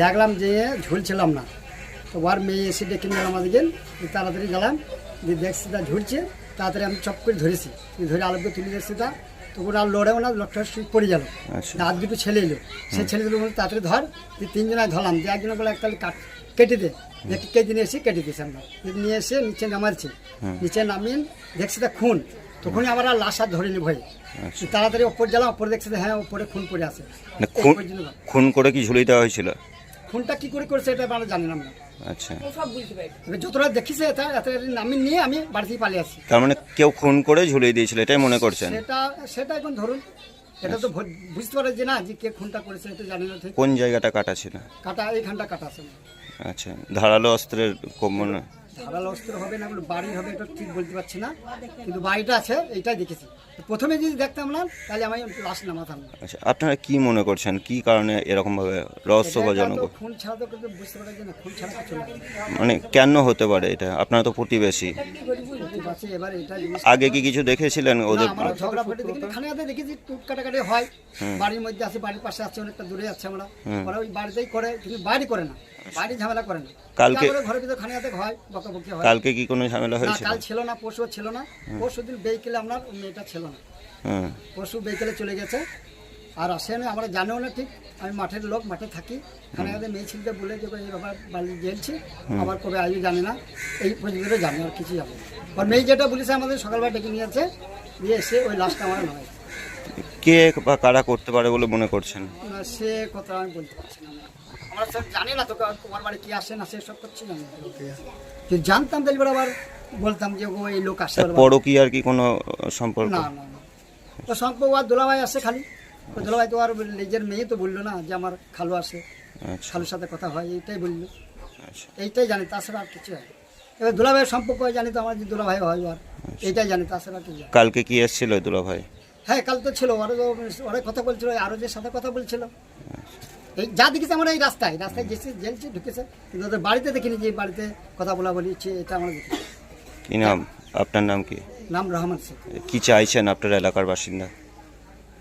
দেখলাম যে ঝুলছিলাম না। তো ওর মেয়ে এসে ডেকে নিলাম আমাদেরকে তাড়াতাড়ি গেলাম, দিয়ে দেখছি তা ঝুলছে, তাড়াতাড়ি আমি চপ করে ধরেছি। ধরে আলোকে তুলে দেখছি তা। তখন আর লড়েও না লোকটা পড়ে গেল। আচ্ছা। হাত দুটো ছেলে এলো। সে ছেলেগুলো বলে তাড়াতাড়ি ধর দিয়ে তিনজনায় ধরলাম। দিয়ে একজনে বলে একটা কাট কেটে দে। দেখি কেটে নিয়ে এসে কেটে দিয়েছি আমরা। নিয়ে এসে নিচে নামাচ্ছি। নিচে নামিয়ে দেখছি তা খুন। তখনই আমার আর লাশ আর ধরিনি ভয়ে। আচ্ছা। তাড়াতাড়ি ওপর গেলাম ওপরে দেখছি হ্যাঁ ওপরে খুন পড়ে আছে। মানে খুন খুন করে কি ঝুলিয়ে দেওয়া হয়েছিল? খুনটা কি করে করেছে এটা আমরা জানি না আমরা। আচ্ছা। এবার যতটা দেখিছে নামি নিয়ে আমি বাড়ি থেকে পালিয়ে আসি তার মানে কেউ খুন করে ঝুলিয়ে দিয়েছিল এটাই মনে করছেন? সেটা সেটা এখন ধরুন এটা তো ভু- বুঝতে পারে যে না যে কে খুনটা করেছে এটা জানি না কোন জায়গাটা কাটা ছিল? কাটা এইখানটা কাটা আচ্ছা ধারালো অস্ত্রের কোমনা মানে ধারালো অস্ত্র হবে না বাড়ি হবে এটা ঠিক বলতে পারছি না। কিন্তু বাড়িটা আছে এইটাই দেখেছি। প্রথমে যদি দেখতাম না তাহলে আমি লাশ নামাতাম না। আচ্ছা আপনারা কি মনে করছেন? কি কারণে এরকম ভাবে রহস্যজনক খুন ছাড়া তো কিন্তু বুঝতে পারে যে না খুন ছাড়া কিছু মানে কেন হতে পারে এটা? আপনারা তো প্রতিবেশী। এবার এটা আগে কি কিছু দেখেছিলেন ওদের? ঝগড়া ফেটে দেখি খানিয়াতে দেখেছি টুট কাটাকাটি হয়। বাড়ির মধ্যে আছে বাড়ির পাশে আছে অনেকটা দূরে আছে আমরা। ওরা ওই বাড়িতেই করে কিন্তু বাড়ি করে না। বাইরে ঝামেলা করে না। কালকে- ঘরের ভিতরে খানিয়াতে হয় বকাবকি হয়। কালকে কি কোনো ঝামেলা না হয়েছিল? কাল ছিল না পরশু ছিল না। পরশু দিন বেইকেলে আপনার মেয়েটা ছিল না। পরশু বেইকেলে চলে গেছে। আর আসে না আমরা জানিও না ঠিক। আমি মাঠের লোক মাঠে থাকি। মেয়ে বলে যে এই বাড়ি গেলছি। আবার কবে আয়ু জানি না। এই পর্যন্ত জানি আর কিছু আর মেয়ে যেটা বলেছে আমাদের সকালবেলা ডেকে নিয়ে আছে দিয়ে এসে ওই লাস্টটা আমার নয় কে বা কারা করতে পারে বলে মনে করছেন? সে কথা আমি বলতে পারছি না। আমরা স্যার জানি না তোকে তোমার বাড়ি কি আসে না সে সব করছি না। যদি জানতাম তাহলে এবার আবার বলতাম যে ও এই লোক আসে বাড়ি। পরকীয়ার কি কোনো সম্পর্ক? না না তো সম্পর্ক আর দোলাভাই আসে খালি। তো দোলাভাই তো আর নিজের মেয়ে তো বলল না যে আমার খালু আসে আচ্ছা। খালুর সাথে কথা হয় এইটাই বলল। আচ্ছা। এইটাই জানি তাছাড়া আর কিছু হয় এবার দোলাভাইয়ের সম্পর্ক হয় জানি তো আমার যে দোলাভাই হয় আর। এইটাই জানি তাছাড়া কি কালকে কি এসেছিল দুলা ভাই হ্যাঁ কাল তো ছিল ওরা তো অনেক কথা বলছিল আরও যে সাথে কথা বলছিল। এই যা দেখেছি আমরা এই রাস্তায় রাস্তায় গেছি জেলছে ঢুকেছে কিন্তু ওদের বাড়িতে দেখিনি যে বাড়িতে কথা বলা বলি ইচ্ছে এটা আমার দেখি। কি নাম? আপনার নাম কি? নাম রহমান শেখ। কি চাইছেন আপনার এলাকার বাসিন্দা?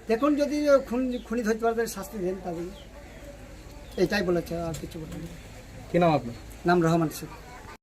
দেখুন যদি খুন খুনি ধরতে পারে শাস্তি দেন তাদের। এটাই বলেছে আর কিছু বলেনি। কি নাম আপনার? নাম রহমান শেখ।